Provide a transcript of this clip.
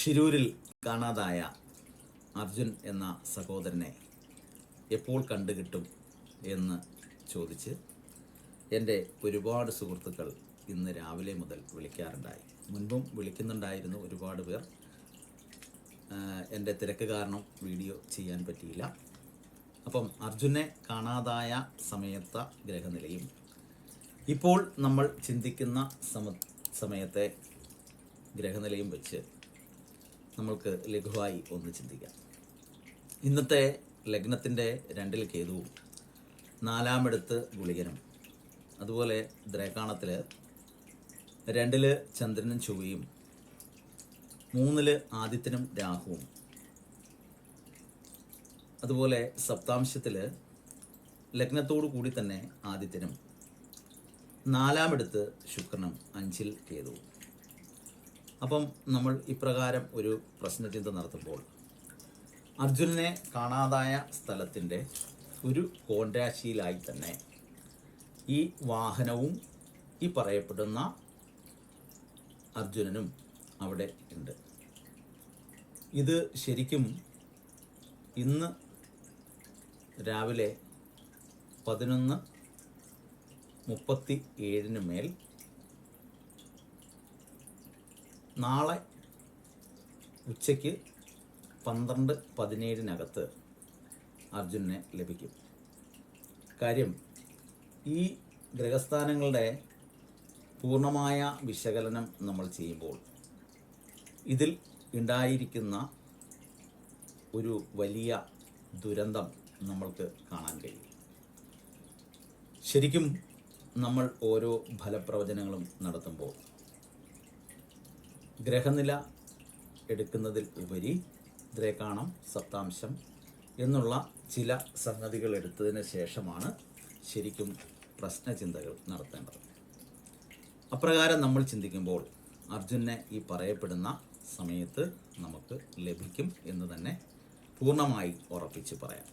ഷിരൂരിൽ കാണാതായ അർജുൻ എന്ന സഹോദരനെ എപ്പോൾ കണ്ടുകിട്ടും എന്ന് ചോദിച്ച് എന്റെ ഒരുപാട് സുഹൃത്തുക്കൾ ഇന്ന് രാവിലെ മുതൽ വിളിക്കാറുണ്ടായി. മുൻപും വിളിക്കുന്നുണ്ടായിരുന്നു ഒരുപാട് പേർ. എന്റെ തിരക്ക് കാരണം വീഡിയോ ചെയ്യാൻ പറ്റിയില്ല. അപ്പം അർജുനെ കാണാതായ സമയത്ത ഗ്രഹനിലയും ഇപ്പോൾ നമ്മൾ ചിന്തിക്കുന്ന സമ സമയത്തെ ഗ്രഹനിലയും വെച്ച് നമ്മൾക്ക് ലഘുവായി ഒന്ന് ചിന്തിക്കാം. ഇന്നത്തെ ലഗ്നത്തിന്റെ രണ്ടിൽ കേതുവും നാലാമെടുത്ത് ഗുളികനും അതുപോലെ ദ്രേക്കാണത്തിൽ രണ്ടിൽ ചന്ദ്രനും ചൊവ്വയും മൂന്നിൽ ആദിത്യനും രാഹുവും. അതുപോലെ സപ്താംശത്തിൽ ലഗ്നത്തോടു കൂടി തന്നെ ആദിത്യനും നാലാമെടുത്ത് ശുക്രനും അഞ്ചിൽ കേതുവും. അപ്പം നമ്മൾ ഇപ്രകാരം ഒരു പ്രശ്നചിന്ത നടത്തുമ്പോൾ അർജുനനെ കാണാതായ സ്ഥലത്തിന്റെ ഒരു കോൺരാശിയിലായി തന്നെ ഈ വാഹനവും ഈ പറയപ്പെടുന്ന അർജുനനും അവിടെ ഉണ്ട്. ഇത് ശരിക്കും ഇന്ന് രാവിലെ പതിനൊന്ന് മുപ്പത്തി ഏഴിന് മേൽ നാളെ ഉച്ചയ്ക്ക് പന്ത്രണ്ട് പതിനേഴിനകത്ത് അർജുനനെ ലഭിക്കും. കാര്യം ഈ ഗ്രഹസ്ഥാനങ്ങളുടെ പൂർണമായ വിശകലനം നമ്മൾ ചെയ്യുമ്പോൾ ഇതിൽ ഉണ്ടായിരിക്കുന്ന ഒരു വലിയ ദുരന്തം നമ്മൾക്ക് കാണാൻ കഴിയും. ശരിക്കും നമ്മൾ ഓരോ ഫലപ്രവചനങ്ങളും നടത്തുമ്പോൾ ഗ്രഹനില എടുക്കുന്നതിൽ ഉപരി ദ്രേക്കാണം സപ്താംശം എന്നുള്ള ചില സംഗതികൾ എടുത്തതിന് ശേഷമാണ് ശരിക്കും പ്രശ്നചിന്തകൾ നടത്തേണ്ടത്. അപ്രകാരം നമ്മൾ ചിന്തിക്കുമ്പോൾ അർജുനെ ഈ പറയപ്പെടുന്ന സമയത്ത് നമുക്ക് ലഭിക്കും എന്ന് തന്നെ പൂർണമായി ഉറപ്പിച്ച് പറയാം.